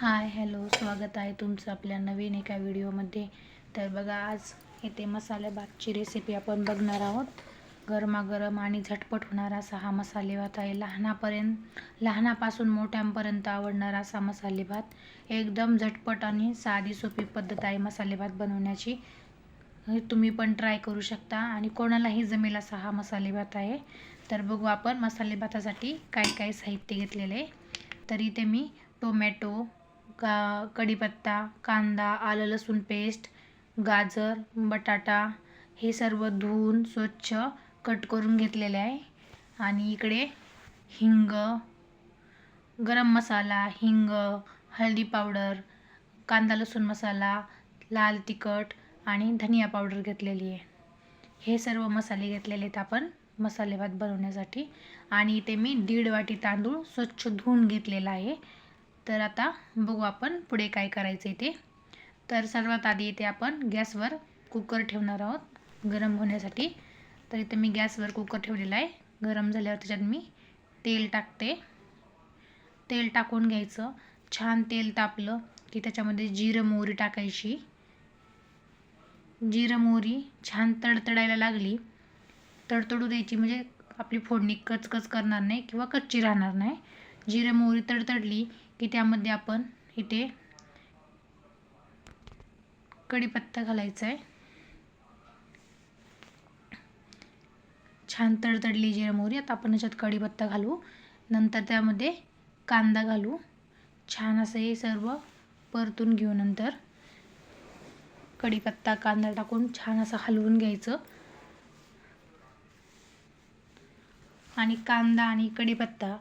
Hi hello स्वागत आहे तुमचं आपल्या नवीन एका व्हिडिओमध्ये. तर बघा आज इथे मसाले भातची रेसिपी आपण बघणार आहोत. गरमागरम आणि झटपट होणारा असा हा मसाले भात आहे. लहानापर्यंत लहानापासून मोठ्यांपर्यंत आवडणारा असा मसाले भात एकदम झटपट आणि साधी सोपी पद्धत आहे मसाले भात बनवण्याची. तुम्ही पण ट्राय करू शकता आणि कोणालाही जमेल असा हा मसाले भात आहे. तर बघू आपण मसाले भातासाठी काय काय साहित्य घेतलेले आहे. तर इथे मी टोमॅटो का कढीपत्ता कांदा आलं लसूण पेस्ट गाजर बटाटा हे सर्व धुवून स्वच्छ कट करून घेतलेले आहे. आणि इकडे हिंग गरम मसाला हिंग हळदी पावडर कांदा लसूण मसाला लाल तिखट आणि धनिया पावडर घेतलेली आहे. हे सर्व मसाले घेतलेले आहेत आपण मसाले भात बनवण्यासाठी. आणि इथे मी दीड वाटी तांदूळ स्वच्छ धुवून घेतलेला आहे. तर आता बघू आपण पुढे काय करायचं ते. तर सर्वात आधी इथे आपण गॅसवर कुकर ठेवणार आहोत गरम होण्यासाठी. तर इथे मी गॅसवर कुकर ठेवलेला आहे. गरम झाल्यावर त्याच्यात मी तेल टाकते. तेल टाकून घ्यायचं. छान तेल तापलं की त्याच्यामध्ये जिरं मोहरी टाकायची. जिरं मोहरी छान तडतडायला लागली. तडतडू द्यायची म्हणजे आपली फोडणी कचकच करणार नाही किंवा कच्ची राहणार नाही. जिरं मोहरी तडतडली की त्यामध्ये आपण इथे कढीपत्ता घालायचा आहे छान तडतडली जिरं मोहरी. आता आपण याच्यात कढीपत्ता घालू. नंतर त्यामध्ये कांदा घालू. छान असं हे सर्व परतून घेऊ नंतर. कढीपत्ता कांदा टाकून छान असं हलवून घ्यायचं. आणि कांदा आणि कढीपत्ता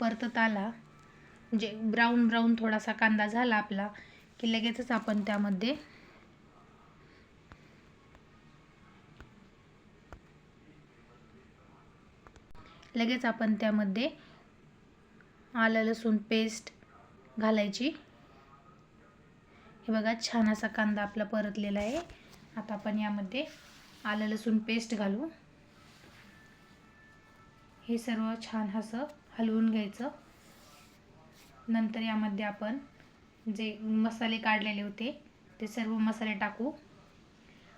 परतत आला. म्हणजे ब्राऊन ब्राऊन थोडासा कांदा झाला आपला की लगेचच आपण त्यामध्ये लगेच आपण त्यामध्ये आलं लसूण पेस्ट घालायची. हे बघा छान असा कांदा आपला परतलेला आहे. आता आपण यामध्ये आलं लसूण पेस्ट घालू. हे सर्व छान असं हलवून घ्यायचं. नंतर यामध्ये आपण जे मसाले काढलेले होते ते सर्व मसाले टाकू.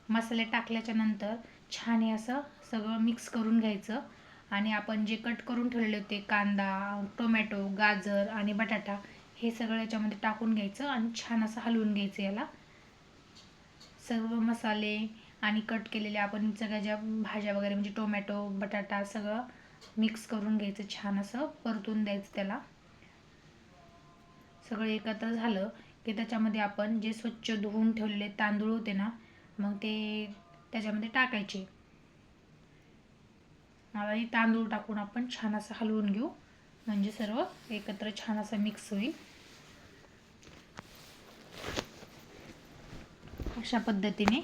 मसाले टाकल्याच्या नंतर छान हे असं सगळं मिक्स करून घ्यायचं आणि आपण जे कट करून ठेवलेले होते कांदा टोमॅटो गाजर आणि बटाटा हे सगळं याच्यामध्ये टाकून घ्यायचं आणि छान असं हलवून घ्यायचं याला. सर्व मसाले आणि कट केलेले आपण सगळ्या ज्या भाज्या वगैरे म्हणजे टोमॅटो बटाटा सगळं मिक्स करून घ्यायचं छान असं परतून द्यायचं त्याला. सगळं एकत्र झालं की त्याच्यामध्ये आपण जे स्वच्छ धुवून ठेवलेले तांदूळ होते ना मग ते त्याच्यामध्ये टाकायचे. आता तांदूळ टाकून आपण छान असं हलवून घेऊ. म्हणजे सर्व एकत्र छान असं मिक्स होईल. अशा पद्धतीने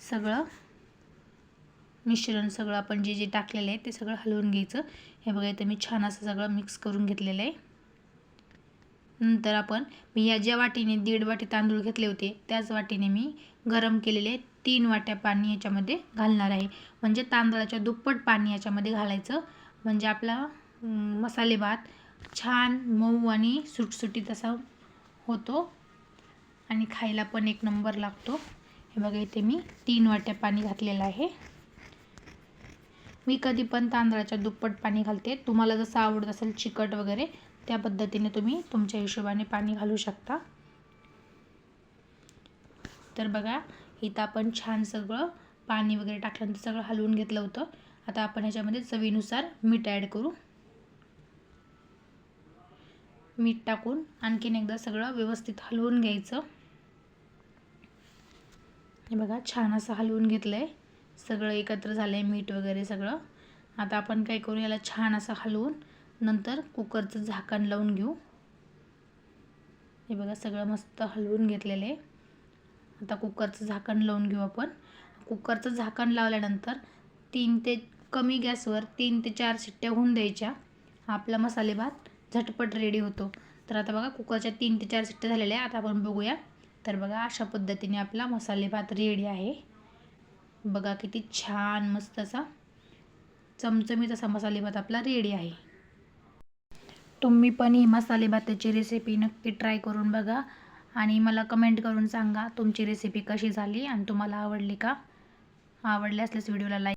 सगळं मिश्रण सगळं आपण जे जे टाकलेलं आहे ते सगळं हलवून घ्यायचं. हे बघा इथं मी छान असं सगळं मिक्स करून घेतलेलं आहे. नंतर आपण मी या ज्या वाटीने दीड वाटी तांदूळ घेतले होते त्याच वाटीने मी गरम केलेले तीन वाट्या पाणी याच्यामध्ये घालणार आहे. म्हणजे तांदळाच्या दुप्पट पाणी याच्यामध्ये घालायचं. म्हणजे आपला मसाले भात छान मऊ आणि सुटसुटीत असा होतो. आणि खायला पण एक नंबर लागतो. हे बघा इथे मी तीन वाट्या पाणी घातलेलं आहे. मी कधी पण तांदळाच्या दुप्पट पाणी घालते. तुम्हाला जसं आवडत असेल चिकट वगैरे त्या पद्धतीने तुम्ही तुमच्या हिशोबाने पाणी घालू शकता. तर बघा इथं आपण छान सगळं पाणी वगैरे टाकल्यानंतर सगळं हलवून घेतलं होतं. आता आपण ह्याच्यामध्ये चवीनुसार मीठ ॲड करू. मीठ टाकून आणखीन एकदा सगळं व्यवस्थित हलवून घ्यायचं. हे बघा छान असं हलवून घेतलं आहे सगळं एकत्र झालं आहे मीठ वगैरे सगळं. आता आपण काय करू याला छान असं हलवून नंतर कुकरचं झाकण लावून घेऊ. हे बघा सगळं मस्त हलवून घेतलेलं आहे. आता कुकरचं झाकण लावून घेऊ आपण. कुकरचं झाकण लावल्यानंतर तीन ते कमी गॅसवर तीन ते चार शिट्ट्या होऊन द्यायच्या. आपला मसाले भात झटपट रेडी होतो. तर आता बघा कुकरच्या तीन ते चार शिट्ट्या झालेल्या आहे आता आपण बघूया. तर बघा अशा पद्धतीने आपला मसाले भात रेडी आहे. बघा किती छान मस्त असा चमचमीत असा मसाले भात आपला रेडी आहे. तुम्ही पण ही मसाले भाताची रेसिपी नक्की ट्राय करून बघा आणि मला कमेंट करून सांगा तुमची रेसिपी कशी झाली आणि तुम्हाला आवडली का? आवडली असल्यास व्हिडिओला लाईक